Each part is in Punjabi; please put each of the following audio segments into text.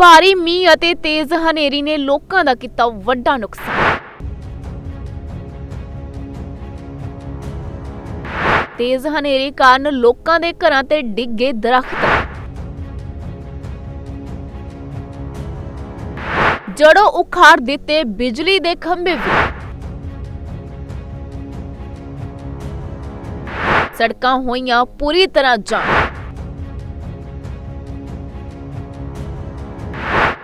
ਭਾਰੀ ਮੀਂਹ ਅਤੇ ਤੇਜ਼ ਹਨੇਰੀ ਨੇ ਲੋਕਾਂ ਦਾ ਕੀਤਾ ਵੱਡਾ ਨੁਕਸਾਨ। ਤੇਜ਼ ਹਨੇਰੀ ਕਾਰਨ ਲੋਕਾਂ ਦੇ ਘਰਾਂ ਤੇ ਡਿੱਗੇ ਦਰਖਤ। ਜੜੋਂ ਉਖਾੜ ਦਿੱਤੇ ਬਿਜਲੀ ਦੇ ਖੰਭੇ ਵੀ। ਸੜਕਾਂ ਹੋਈਆਂ ਪੂਰੀ ਤਰ੍ਹਾਂ ਜਾਮ।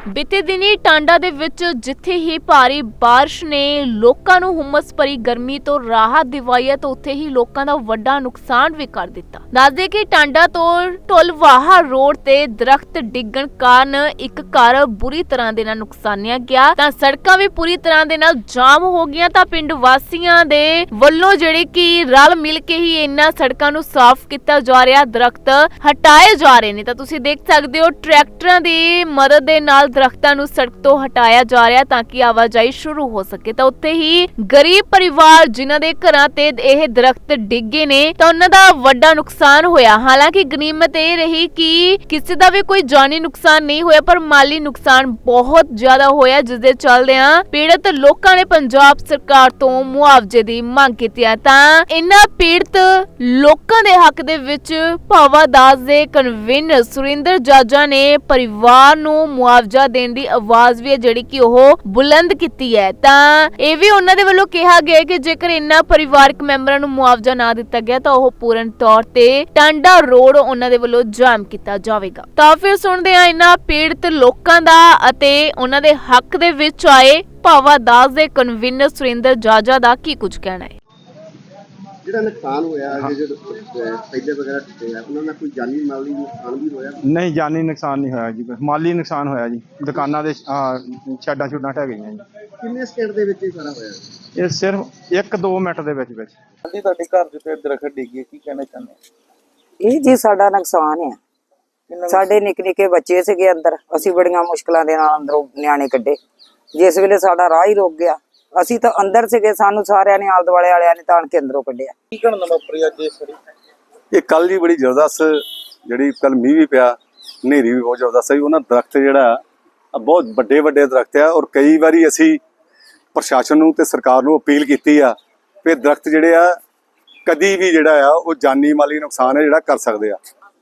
ਬੀਤੇ ਦਿਨੀ ਟਾਂਡਾ ਦੇ ਵਿੱਚ ਜਿੱਥੇ ਹੀ ਭਾਰੀ ਬਾਰਿਸ਼ ਨੇ ਲੋਕਾਂ ਨੂੰ ਹੁਮਸ ਭਰੀ ਗਰਮੀ ਤੋਂ ਰਾਹਤ ਦਿਵਾਈ ਹੈ, ਤਾਂ ਉੱਥੇ ਹੀ ਲੋਕਾਂ ਦਾ ਵੱਡਾ ਨੁਕਸਾਨ ਵੀ ਕਰ ਦਿੱਤਾ। ਦੱਸਦੇ ਕਿ ਟਾਂਡਾ ਤੋਂ ਢੋਲਵਾਹਾ ਰੋਡ ਤੇ ਦਰਖਤ ਡਿੱਗਣ ਕਾਰਨ ਇੱਕ ਘਰ ਬੁਰੀ ਤਰ੍ਹਾਂ ਦੇ ਨਾਲ ਨੁਕਸਾਨਿਆ ਗਿਆ। ਤਾਂ ਸੜਕਾਂ ਵੀ ਪੂਰੀ ਤਰ੍ਹਾਂ ਦੇ ਨਾਲ ਜਾਮ ਹੋ ਗਈਆਂ, ਤਾਂ ਪਿੰਡ ਵਾਸੀਆਂ ਦੇ ਵੱਲੋਂ ਜਿਹੜੇ ਕਿ ਰਲ ਮਿਲ ਕੇ ਹੀ ਇਹਨਾਂ ਸੜਕਾਂ ਨੂੰ ਸਾਫ਼ ਕੀਤਾ ਜਾ ਰਿਹਾ, ਦਰਖਤ ਹਟਾਏ ਜਾ ਰਹੇ ਨੇ। ਤਾਂ ਤੁਸੀਂ ਦੇਖ ਸਕਦੇ ਹੋ, ਟਰੈਕਟਰਾਂ ਦੀ ਮਦਦ ਦੇ ਨਾਲ ਦਰਖਤਾਂ ਨੂੰ ਸੜਕ ਤੋਂ ਹਟਾਇਆ ਜਾ ਰਿਹਾ ਤਾਂ ਕਿ ਆਵਾਜਾਈ ਸ਼ੁਰੂ ਹੋ ਸਕੇ। ਤਾਂ ਉੱਥੇ ਹੀ ਗਰੀਬ ਪਰਿਵਾਰ ਜਿਨ੍ਹਾਂ ਦੇ ਘਰਾਂ ਤੇ ਇਹ ਦਰਖਤ ਡਿੱਗੇ ਨੇ, ਤਾਂ ਉਹਨਾਂ ਦਾ ਵੱਡਾ ਨੁਕਸਾਨ ਹੋਇਆ। ਹਾਲਾਂਕਿ ਗਨੀਮਤ ਇਹ ਰਹੀ ਕਿ ਕਿਸੇ ਦਾ ਵੀ ਕੋਈ ਜਾਨੀ ਨੁਕਸਾਨ ਨਹੀਂ ਹੋਇਆ, ਪਰ ਮਾਲੀ ਨੁਕਸਾਨ ਬਹੁਤ ਜ਼ਿਆਦਾ ਹੋਇਆ ਜਿਸ ਦੇ ਚੱਲਦਿਆਂ ਪੀੜਤ ਲੋਕਾਂ ਨੇ ਪੰਜਾਬ ਸਰਕਾਰ ਤੋਂ ਮੁਆਵਜ਼ੇ ਦੀ ਮੰਗ ਕੀਤੀ ਹੈ। ਤਾਂ ਇਹਨਾਂ ਪੀੜਤ ਲੋਕਾਂ ਦੇ ਹੱਕ ਦੇ ਵਿੱਚ ਭਾਵਾ ਦਾਸ ਦੇ ਕਨਵੀਨਰ ਸੁਰਿੰਦਰ ਜਾਜਾ ਨੇ ਪਰਿਵਾਰ ਨੂੰ ਮੁਆਵਜ਼ਾ ਦੇਣ ਦੀ ਆਵਾਜ਼ ਵੀ ਹੈ ਜਿਹੜੀ ਕਿ ਉਹ ਬੁਲੰਦ ਕੀਤੀ ਹੈ। ਤਾਂ ਇਹ ਵੀ ਉਹਨਾਂ ਦੇ ਵੱਲੋਂ ਕਿਹਾ ਗਿਆ ਕਿ ਜੇਕਰ ਇਨ੍ਹਾਂ ਪਰਿਵਾਰਕ ਮੈਂਬਰਾਂ ਨੂੰ ਮੁਆਵਜ਼ਾ ਨਾ ਦਿੱਤਾ ਗਿਆ ਤਾਂ ਉਹ ਪੂਰਨ ਤੌਰ ਤੇ ਟਾਂਡਾ ਰੋਡ ਉਹਨਾਂ ਦੇ ਵੱਲੋਂ ਜਾਮ ਕੀਤਾ ਜਾਵੇਗਾ। ਤਾਂ ਫਿਰ ਸੁਣਦੇ ਹਾਂ ਇਨ੍ਹਾਂ ਪੀੜਤ ਲੋਕਾਂ ਦਾ ਅਤੇ ਉਹਨਾਂ ਦੇ ਹੱਕ ਦੇ ਵਿੱਚ ਆਏ ਭਾਵਾ ਦਾਸ ਦੇ ਕਨਵੀਨਰ ਸੁਰਿੰਦਰ ਜਾਜਾ ਦਾ ਕੀ ਕੁਝ ਕਹਿਣਾ ਹੈ। ਜਿਹੜਾ ਨੁਕਸਾਨ ਹੋਇਆ ਹੈ ਜਿਹੜੇ ਪਹਿਲੇ ਵਗੈਰਾ ਟੁੱਟੇ ਆ ਉਹਨਾਂ ਦਾ ਕੋਈ ਜਾਨੀ ਮਾਲੀ ਨੁਕਸਾਨ ਵੀ ਹੋਇਆ? ਨਹੀਂ ਜਾਨੀ ਨੁਕਸਾਨ ਨਹੀਂ ਹੋਇਆ ਜੀ ਕੋਈ। ਮਾਲੀ ਨੁਕਸਾਨ ਹੋਇਆ ਜੀ। ਦੁਕਾਨਾਂ ਦੇ ਛੱਡਾਂ ਛੁੱਡਾਂ ਢਹਿ ਗਈਆਂ ਜੀ। ਕਿੰਨੇ ਸਕਿੰਟ ਦੇ ਵਿੱਚ ਇਹ ਸਾਰਾ ਹੋਇਆ? ਇਹ ਸਿਰਫ 1-2 ਮਿੰਟ ਦੇ ਵਿੱਚ ਵਿੱਚ। ਹਾਂਜੀ ਤੁਹਾਡੇ ਘਰ ਦੇ ਉੱਤੇ ਦਰਖਤ ਡਿੱਗੀ ਕੀ ਕਹਿਣਾ ਚਾਹੁੰਦੇ? ਇਹ ਜੀ ਸਾਡਾ ਨੁਕਸਾਨ ਆ। ਸਾਡੇ ਨਿੱਕੇ ਨਿੱਕੇ ਬੱਚੇ ਸੀਗੇ ਅੰਦਰ ਅਸੀਂ ਬੜੀਆਂ ਮੁਸ਼ਕਲਾਂ ਦੇ ਨਾਲ ਅੰਦਰੋਂ ਨਿਆਣੇ ਕੱਢੇ। ਜਿਸ ਵੇਲੇ ਸਾਡਾ ਰਾਹ ਹੀ ਰੁਕ ਗਿਆ ਅਸੀਂ ਤਾਂ ਅੰਦਰ ਸੀਗੇ ਸਾਨੂੰ ਸਾਰਿਆਂ ਨੇ ਆਲ ਦੁਆਲੇ ਵਾਲਿਆਂ ਨੇ ਤਾਣ ਕੇ ਅੰਦਰੋਂ ਕੱਢਿਆ। ਕੀ ਘਟਨਾ ਵਾਪਰੀ ਅੱਜ ਇਸ ਵਾਰੀ? ਇਹ ਕੱਲ ਦੀ ਬੜੀ ਜ਼ਬਰਦਸਤ ਜਿਹੜੀ ਕੱਲ ਮੀਂਹ ਵੀ ਪਿਆ ਹਨੇਰੀ ਵੀ ਬਹੁਤ ਜ਼ਬਰਦਸਤ ਸੀ ਉਹਨਾਂ ਦਰਖਤ ਜਿਹੜਾ ਆ ਬਹੁਤ ਵੱਡੇ ਵੱਡੇ ਦਰਖਤ ਆ ਔਰ ਕਈ ਵਾਰੀ ਅਸੀਂ ਪ੍ਰਸ਼ਾਸਨ ਨੂੰ ਤੇ ਸਰਕਾਰ ਨੂੰ ਅਪੀਲ ਕੀਤੀ ਆ ਕਿ ਦਰਖਤ ਜਿਹੜੇ ਆ ਕਦੀ ਵੀ ਜਿਹੜਾ ਆ ਉਹ ਜਾਨੀ ਮਾਲੀ ਨੁਕਸਾਨ ਹੈ ਜਿਹੜਾ ਕਰ ਸਕਦੇ ਆ।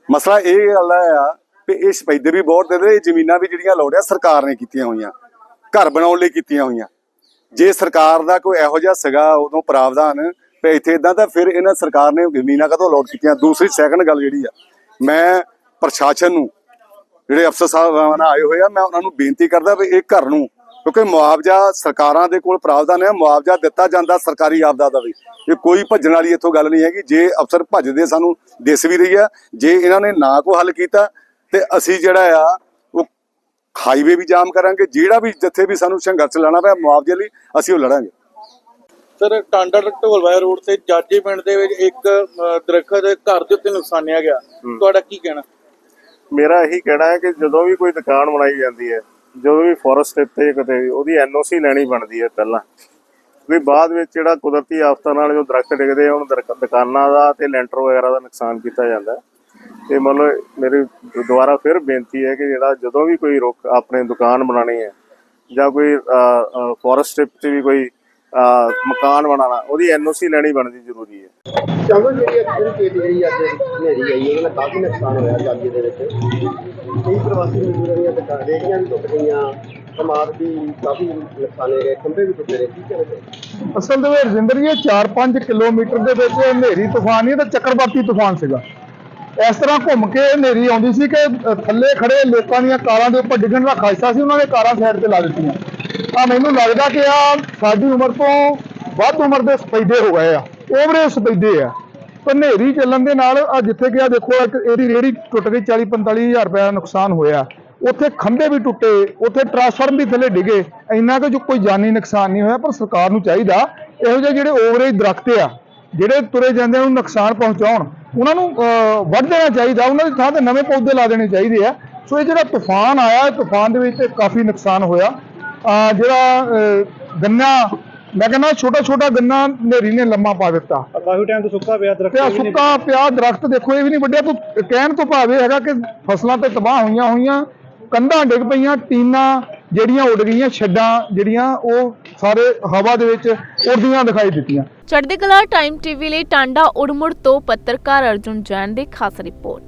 ਮਸਲਾ ਇਹ ਗੱਲ ਆ ਕਿ ਇਹ ਸਪੈਦੇ ਵੀ ਬਹੁਤ ਦੇ ਦੇ ਜ਼ਮੀਨਾਂ ਵੀ ਜਿਹੜੀਆਂ ਲੋੜਿਆ ਸਰਕਾਰ ਨੇ ਕੀਤੀਆਂ ਹੋਈਆਂ। ਘਰ ਬਣਾਉਣ ਲਈ ਕੀਤੀਆਂ ਹੋਈਆਂ। ਜੇ ਸਰਕਾਰ ਦਾ ਕੋਈ ਇਹੋ ਜਿਹਾ ਸੀਗਾ, ਉਦੋਂ ਪ੍ਰਾਵਧਾਨ, ਤੇ ਇੱਥੇ ਇਦਾਂ ਤਾਂ ਫਿਰ ਇਹਨਾਂ ਸਰਕਾਰ ਨੇ ਜ਼ਮੀਨਾਂ ਕਦੋਂ ਅਲੋਟ ਕੀਤੀਆਂ? ਦੂਸਰੀ ਸੈਕੰਡ ਗੱਲ ਜਿਹੜੀ ਆ, ਮੈਂ ਪ੍ਰਸ਼ਾਸਨ ਨੂੰ, ਜਿਹੜੇ ਅਫਸਰ ਸਾਹਿਬਾਨ ਆਏ ਹੋਏ ਆ, ਮੈਂ ਉਹਨਾਂ ਨੂੰ ਬੇਨਤੀ ਕਰਦਾ ਵੀ ਇਹ ਘਰ ਨੂੰ, ਕਿਉਂਕਿ ਮੁਆਵਜ਼ਾ ਸਰਕਾਰਾਂ ਦੇ ਕੋਲ ਪ੍ਰਾਵਧਾਨ ਹੈ, ਮੁਆਵਜ਼ਾ ਦਿੱਤਾ ਜਾਂਦਾ ਸਰਕਾਰੀ ਆਪਦਾ ਦਾ ਵੀ। ਇਹ ਕੋਈ ਭੱਜਣ ਵਾਲੀ ਇੱਥੋਂ ਗੱਲ ਨਹੀਂ ਹੈਗੀ, ਜੇ ਅਫਸਰ ਭੱਜਦੇ ਸਾਨੂੰ ਦਿਸ ਵੀ ਰਹੀ ਆ ਜੇ ਇਹਨਾਂ ਨੇ ਨਾ ਕੋਈ ਹੱਲ ਕੀਤਾ, ਤੇ ਅਸੀਂ ਜਿਹੜਾ ਆ ਹਾਈਵੇ ਵੀ ਜਾਮ ਕਰਾਂਗੇ ਜਿਹੜਾ ਵੀ ਜਿੱਥੇ ਵੀ ਸਾਨੂੰ ਸੰਘਰਸ਼ ਲੜਨਾ ਪਿਆ ਮੁਆਵਜ਼ੇ ਲਈ ਅਸੀਂ ਉਹ ਲੜਾਂਗੇ। ਸਰ ਟਾਂਡਾ ਢੋਲਵਾਇਆ ਰੋਡ ਤੇ ਜਾਜੇ ਪਿੰਡ ਦੇ ਵਿੱਚ ਇੱਕ ਦਰਖਤ ਘਰ ਦੇ ਉੱਤੇ ਨੁਕਸਾਨਿਆ ਗਿਆ। ਤੁਹਾਡਾ ਕੀ ਕਹਿਣਾ? ਮੇਰਾ ਇਹੀ ਕਹਿਣਾ ਹੈ ਕਿ ਜਦੋਂ ਵੀ ਕੋਈ ਦੁਕਾਨ ਬਣਾਈ ਜਾਂਦੀ ਹੈ ਜਦੋਂ ਵੀ ਫੋਰੈਸਟ ਤੇ ਕਿਤੇ ਵੀ ਉਹਦੀ ਐਨਓਸੀ ਲੈਣੀ ਬਣਦੀ ਹੈ ਪਹਿਲਾਂ। ਵੀ ਬਾਅਦ ਵਿੱਚ ਜਿਹੜਾ ਕੁਦਰਤੀ ਆਫਤਾਂ ਨਾਲ ਜੋ ਦਰਖਤ ਡਿੱਗਦੇ ਆ ਉਹਨਾਂ ਦੁਕਾਨਾਂ ਦਾ ਤੇ ਲੈਂਟਰ ਵਗੈਰਾ ਦਾ ਨੁਕਸਾਨ ਕੀਤਾ ਜਾਂਦਾ ਹੈ। ਤੇ ਮਤਲਬ ਮੇਰੀ ਦੁਬਾਰਾ ਫਿਰ ਬੇਨਤੀ ਹੈ ਕਿ ਜਿਹੜਾ ਜਦੋਂ ਵੀ ਕੋਈ ਰੁੱਖ ਆਪਣੇ ਦੁਕਾਨ ਬਣਾਣੀ ਹੈ ਜਾਂ ਕੋਈ ਫੋਰੈਸਟ ਤੇ ਵੀ ਕੋਈ ਮਕਾਨ ਬਣਾਉਣਾ ਉਹਦੀ ਐਨਓਸੀ ਲੈਣੀ ਬਣਦੀ ਜ਼ਰੂਰੀ ਹੈ। ਚਲੋ ਜਿਹੜੀ ਅਕਸਰ ਕੇ ਜਿਹੜੀ ਅੱਜ ਹਨੇਰੀ ਆਈ ਉਹਦੇ ਨਾਲ ਕਾਫੀ ਨੁਕਸਾਨ ਹੋਇਆ ਜਾਗੀ ਦੇ ਵਿੱਚ। ਕਈ ਪ੍ਰਵਾਸੀ ਮਜ਼ਦੂਰਾਂ ਦੀਆਂ ਦੁਕਾਨਾਂ ਰੇਹੜੀਆਂ ਵੀ ਟੁੱਟ ਗਈਆਂ ਸਮਾਜ ਵੀ ਕਾਫੀ ਨੁਕਸਾਨੇ ਗਏ ਖੰਭੇ ਵੀ ਟੁੱਟੇ ਰਹੇ ਕੀ ਕਹਿੰਦੇ ਅਸਲ ਦੇ ਵਿੱਚ ਰਜਿੰਦਰ ਜੀ 4-5 ਕਿਲੋਮੀਟਰ ਦੇ ਵਿੱਚ ਹਨੇਰੀ ਤੂਫਾਨ ਨਹੀਂ ਤਾਂ ਚੱਕਰਵਾਤੀ ਤੂਫਾਨ ਸੀਗਾ। ਇਸ ਤਰ੍ਹਾਂ ਘੁੰਮ ਕੇ ਹਨੇਰੀ ਆਉਂਦੀ ਸੀ ਕਿ ਥੱਲੇ ਖੜੇ ਲੋਕਾਂ ਦੀਆਂ ਕਾਰਾਂ ਦੇ ਉੱਪਰ ਡਿੱਗਣ ਦਾ ਖਾਸਾ ਸੀ, ਉਹਨਾਂ ਨੇ ਕਾਰਾਂ ਸਾਈਡ ਤੇ ਲਾ ਦਿੱਤੀਆਂ। ਤਾਂ ਮੈਨੂੰ ਲੱਗਦਾ ਕਿ ਆ ਸਾਡੀ ਉਮਰ ਤੋਂ ਵੱਧ ਉਮਰ ਦੇ ਸਪੈਦੇ ਹੋ ਗਏ ਆ, ਓਵਰੇ ਸਪੈਦੇ ਆ। ਪਰ ਹਨੇਰੀ ਚੱਲਣ ਦੇ ਨਾਲ ਆ ਜਿੱਥੇ ਕਿ ਆ ਦੇਖੋ ਇਹਦੀ ਰੇੜੀ ਟੁੱਟ ਗਈ 40-45 ਹਜ਼ਾਰ ਰੁਪਏ ਦਾ ਨੁਕਸਾਨ ਹੋਇਆ। ਉੱਥੇ ਖੰਭੇ ਵੀ ਟੁੱਟੇ, ਉੱਥੇ ਟਰਾਂਸਫਾਰਮ ਵੀ ਥੱਲੇ ਡਿੱਗੇ। ਇੰਨਾ ਕਿ ਜੋ ਕੋਈ ਜਾਨੀ ਨੁਕਸਾਨ ਨਹੀਂ ਹੋਇਆ, ਪਰ ਸਰਕਾਰ ਨੂੰ ਚਾਹੀਦਾ ਇਹੋ ਜਿਹੇ ਜਿਹੜੇ ਓਵਰੇਜ ਦਰਖਤ ਆ ਜਿਹੜੇ ਤੁਰੇ ਜਾਂਦੇ ਨੂੰ ਨੁਕਸਾਨ ਪਹੁੰਚਾਉਣ। ਉਹਨਾਂ ਨੂੰ ਵੱਢ ਦੇਣਾ ਚਾਹੀਦਾ ਉਹਨਾਂ ਦੀ ਥਾਂ ਤੇ ਨਵੇਂ ਪੌਦੇ ਲਾ ਦੇਣੇ ਚਾਹੀਦੇ ਆ। ਸੋ ਇਹ ਜਿਹੜਾ ਤੂਫਾਨ ਆਇਆ ਤੂਫਾਨ ਦੇ ਵਿੱਚ ਕਾਫੀ ਨੁਕਸਾਨ ਹੋਇਆ। ਜਿਹੜਾ ਗੰਨਾ ਮੈਂ ਕਹਿੰਦਾ ਛੋਟਾ ਛੋਟਾ ਗੰਨਾ ਹਨੇਰੀ ਨੇ ਲੰਮਾ ਪਾ ਦਿੱਤਾ। ਕਾਫੀ ਟਾਈਮ ਤੋਂ ਸੁੱਕਾ ਪਿਆ ਦਰਖਤ ਆਹ ਸੁੱਕਾ ਪਿਆ ਦਰਖਤ ਦੇਖੋ ਇਹ ਵੀ ਨਹੀਂ ਵੱਡਿਆ ਤੂੰ ਕਹਿਣ ਤੋਂ ਭਾਵੇਂ ਹੈਗਾ ਕਿ ਫਸਲਾਂ ਤੇ ਤਬਾਹ ਹੋਈਆਂ ਹੋਈਆਂ ਕੰਧਾਂ ਡਿੱਗ ਪਈਆਂ ਟੀਨਾਂ ਜਿਹੜੀਆਂ ਉੱਡ ਗਈਆਂ ਛੱਡਾਂ ਜਿਹੜੀਆਂ ਉਹ ਸਾਰੇ ਹਵਾ ਦੇ ਵਿੱਚ ਉੱਡਦੀਆਂ ਦਿਖਾਈ ਦਿੱਤੀਆਂ। ਚੜ੍ਹਦੀ ਕਲਾ ਟਾਈਮ ਟੀਵੀ ਲਈ ਟਾਂਡਾ ਉੜਮੁੜ ਤੋਂ ਪੱਤਰਕਾਰ ਅਰਜੁਨ ਜੈਨ ਦੀ ਖਾਸ ਰਿਪੋਰਟ।